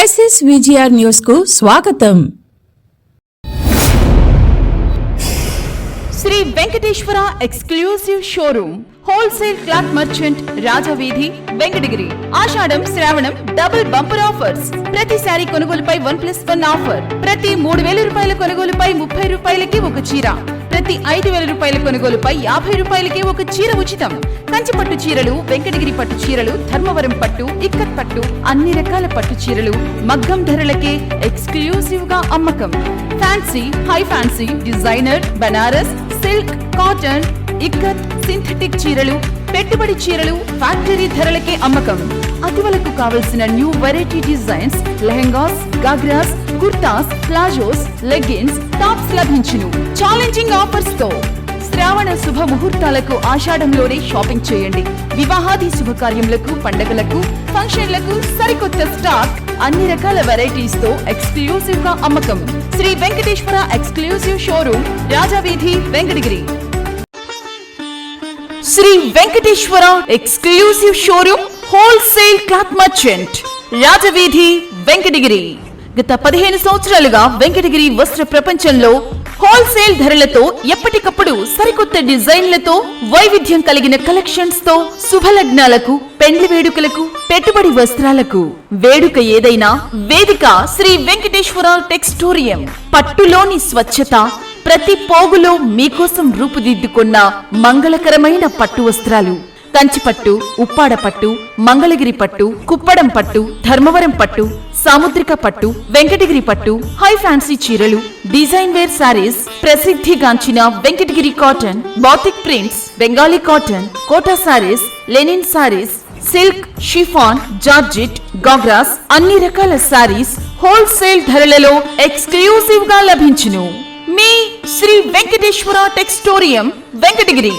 Crisis VGR న్యూస్కు స్వాగతం. Shri Venkateswara exclusive showroom wholesale cloth merchant Rajaveedhi Venkatagiri. Ashadham Shravanam double bumper offers. ప్రతి సారీ కొనుగోలుపై one plus one offer. ప్రతి మూడు వేల రూపాయల కొనుగోలుపై ముప్పై రూపాయలకి ఒక చీర. ప్రతి ఐదు వేల రూపాయల కొనుగోలుపై యాభై రూపాయలకి ఒక చీర ఉచితం. కంచిపట్టు చీరలు వెంకటగిరి పట్టు చీరలు ధర్మవరం పట్టు ఇక్కత్ పట్టు అన్ని రకాల పట్టు చీరలు మగ్గం ధరలకే ఎక్స్క్లూసివ్గా అమ్మకం. Fancy high fancy designer Banaras silk cotton ikat synthetic చీరలు పెట్టుబడి చీరలు ఫ్యాక్టరీ ధరలకే అమ్మకం. అతివలకు కావలసిన new variety designs lehengas ghagras kurtas palazzos leggings tops లభించును. ఛాలెంజింగ్ ఆఫర్స్తో శ్రావణ శుభ ముహూర్తాలకు ఆషాఢంలోనే షాపింగ్ చేయండి. వివాహాది శుభకార్యములకు పండగలకు ఫంక్షన్లకు సరికొత్త స్టాక్ అన్ని రకాల వెరైటీస్తో ఎక్స్క్లూజివ్గా అమ్మకం. Shri Venkateswara exclusive showroom Rajaveedhi Venkatagiri. Shri Venkateswara exclusive showroom wholesale cloth merchant Rajaveedhi Venkatagiri. గత పదిహేను సంవత్సరాలుగా వెంకటగిరి వస్త్ర ప్రపంచంలో హోల్సేల్ ధరలతో ఎప్పటికప్పుడు సరికొత్త డిజైన్లతో వైవిధ్యం కలిగిన కలెక్షన్స్తో శుభలగ్నాలకు పెండ్లి వేడుకలకు పెట్టుబడి వస్త్రాలకు. వేడుక ఏదైనా వేదిక శ్రీ వెంకటేశ్వర టెక్స్టోరియం. పట్టులోని స్వచ్ఛత ప్రతి పోగులో మీకోసం రూపుదిద్దుకున్న మంగళకరమైన పట్టు వస్త్రాలు. కంచిపట్టు ఉప్పాడ పట్టు మంగళగిరి పట్టు కుప్పడం పట్టు ధర్మవరం పట్టు సాముద్రిక పట్టు వెంకటగిరి పట్టు హై ఫ్యాన్సీ చీరలు డిజైన్ వేర్ సారీస్ ప్రసిద్ధిగాంచిన Venkatagiri cotton batik prints Bengali cotton Kota saris linen saris silk chiffon georgette ghagras అన్ని రకాల సారీస్ హోల్సేల్ ధరలలో ఎక్స్క్లూసివ్గా లభించును. మీ శ్రీ వెంకటేశ్వర టెక్స్టోరియం వెంకటగిరి.